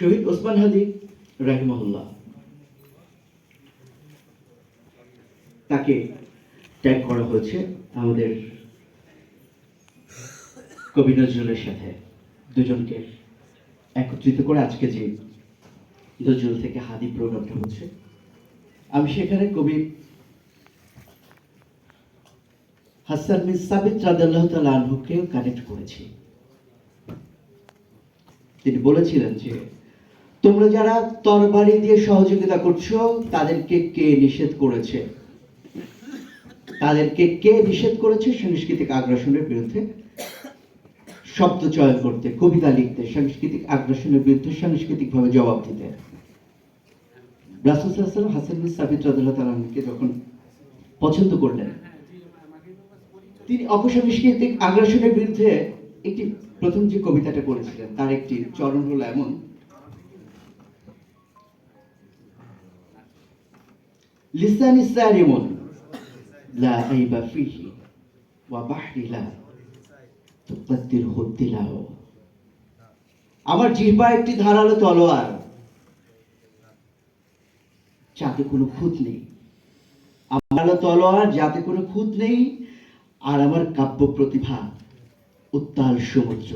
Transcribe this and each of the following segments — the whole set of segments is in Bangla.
শহীদ ওসমান হাদি রাহিমহুল্লাহ। তাকে ট্যাগ করা হয়েছে আমাদের কবি নজরুলের সাথে। দুজনকে একত্রিত করে আজকে যে নজরুল থেকে হাদি প্রোগ্রামটা হচ্ছে। আমি সেখানে কবি হাসান মিস সাবিত রাদাল্লাহ তালা আনহুকেও কানেক্ট করেছি। তিনি বলেছিলেন যে তোমরা যারা তরবারি দিয়ে সহযোগিতা করছ, তাদেরকে কে নিষেধ করেছে? তাদেরকে কে নিষেধ করেছে? সাংস্কৃতিক আগ্রাসনের বিরুদ্ধে শব্দ চয়ন করতে, কবিতা লিখতে, সাংস্কৃতিক আগ্রাসনের বিরুদ্ধে সাংস্কৃতিকভাবে জবাব দিতে। যখন পছন্দ করলেন, তিনি অপসাংস্কৃতিক আগ্রাসনের বিরুদ্ধে একটি প্রথম যে কবিতাটা করেছিলেন তার একটি চরণ হলো এমন লিসানি সারিমুন লা আইবা ফিহি ওয়া বাহরি লা তুকাদ্দিরহু তিলাও আমার জিহ্বা একটি ধারালো তলোয়ার। যাতে কোনো খুঁত নেই। আমার তলোয়ার, যাতে কোনো খুঁত নেই। আর আমার কাব্য প্রতিভা উত্তাল সমুদ্র,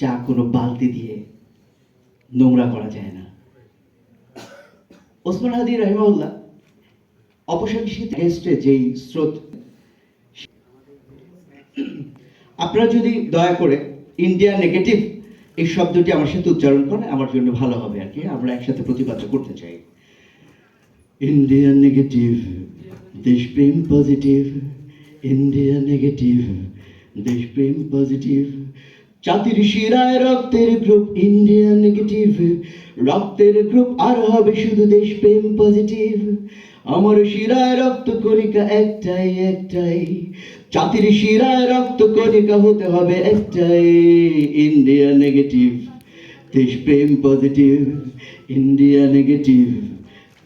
যা কোনো বালতি দিয়ে নোংরা করা যায় না। ওসমান হাদি রহিমাউল্লাহ অপসংস্কৃত এগেনস্টে যেই স্রোত, আপনারা যদি দয়া করে ইন্ডিয়া নেগেটিভ এই শব্দটি আমার সাথে উচ্চারণ করেন, আমার জন্য ভালো হবে আর কি। আমরা একসাথে প্রতিবাদ করতে চাই। ইন্ডিয়া নেগেটিভ দেশপ্রেম পজিটিভ ইন্ডিয়া নেগেটিভ দেশপ্রেম পজিটিভ জাতির শিরায় রক্তের গ্রুপ ইন্ডিয়া নেগেটিভ রক্তের গ্রুপ আর হবে শুধু দেশ প্রেম পজিটিভ আমার শিরায় রক্ত কণিকা একটাই একটাই। জাতির শিরায় রক্ত কণিকা হতে হবে একটাই ইন্ডিয়া নেগেটিভ দেশ প্রেম পজিটিভ ইন্ডিয়া নেগেটিভ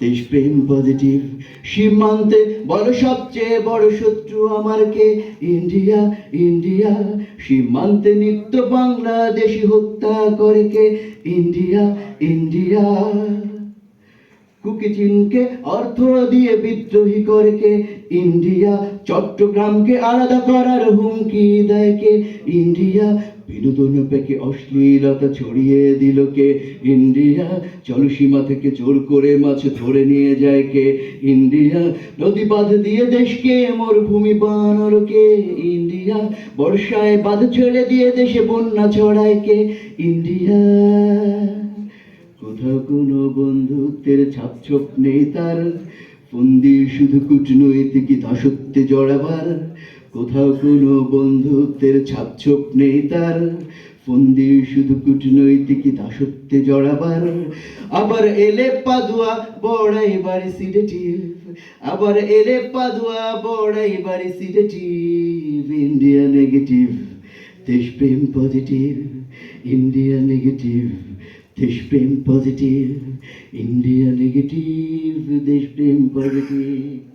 দেশপ্রেম পজিটিভ। সীমান্তে বড় সবচেয়ে বড় শত্রু আমার কে? India India. সীমান্তে নিত্য বাংলাদেশি হত্যা করে কে? India India. কুকি চীনকে অর্থ দিয়ে বিদ্রোহী করে কে ইন্ডিয়া চট্টগ্রামকে আলাদা করার হুমকি দেয় কে ইন্ডিয়া বিনোদন পেকে অশ্লীলতা ছড়িয়ে দিল কে ইন্ডিয়া জলসীমা থেকে জোর করে মাছ ধরে নিয়ে যায় কে ইন্ডিয়া নদী বাঁধ দিয়ে দেশকে মরুভূমি বানালো কে ইন্ডিয়া বর্ষায় বাঁধ ছেড়ে দিয়ে দেশে বন্যা ছড়ায় কে ইন্ডিয়া কোথাও কোনো বন্ধুত্বের ছাপছোপ নেই তার। ফন্দি শুধু কূটনৈতিক দাসত্বে জড়াবার। কোথাও কোনো বন্ধুত্বের ছাপছোপ নেই তার। ফন্দি শুধু কূটনৈতিক দাসত্বে জড়াবার। আবার এলে পাদুয়া, বড়াই বাড়ি সিডেটিভ আবার এলে পাদুয়া, বড়াই বাড়ি সিডেটিভ ইন্ডিয়া নেগেটিভ, দেশপ্রেম পজিটিভ, ইন্ডিয়া নেগেটিভ। দেশপ্রেম পজিটিভ ইন্ডিয়া নেগেটিভ দেশপ্রেম পজিটিভ